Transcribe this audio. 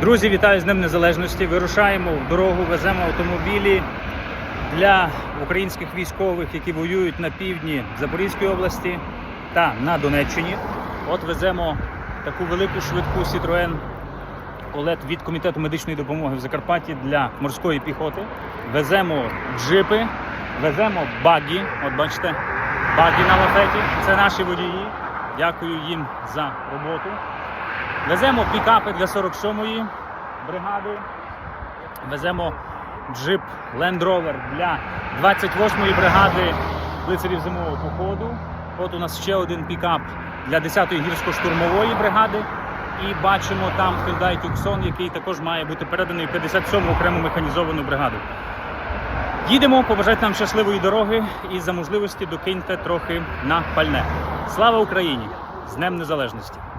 Друзі, вітаю з Днем Незалежності. Вирушаємо в дорогу, веземо автомобілі для українських військових, які воюють на півдні Запорізької області та на Донеччині. От веземо таку велику швидку Citroën OLED від комітету медичної допомоги в Закарпатті для морської піхоти. Веземо джипи, веземо багі. От бачите, багі на лафеті. Це наші водії. Дякую їм за роботу. Веземо пікапи для 47-ї бригади. Веземо джип Land Rover для 28-ї бригади лицарів зимового походу. От у нас ще один пікап для 10-ї гірсько-штурмової бригади. І бачимо там Hyundai Tucson, який також має бути переданий 57-му окрему механізовану бригаду. Їдемо, побажайте нам щасливої дороги і за можливості докиньте трохи на пальне. Слава Україні! З Днем Незалежності!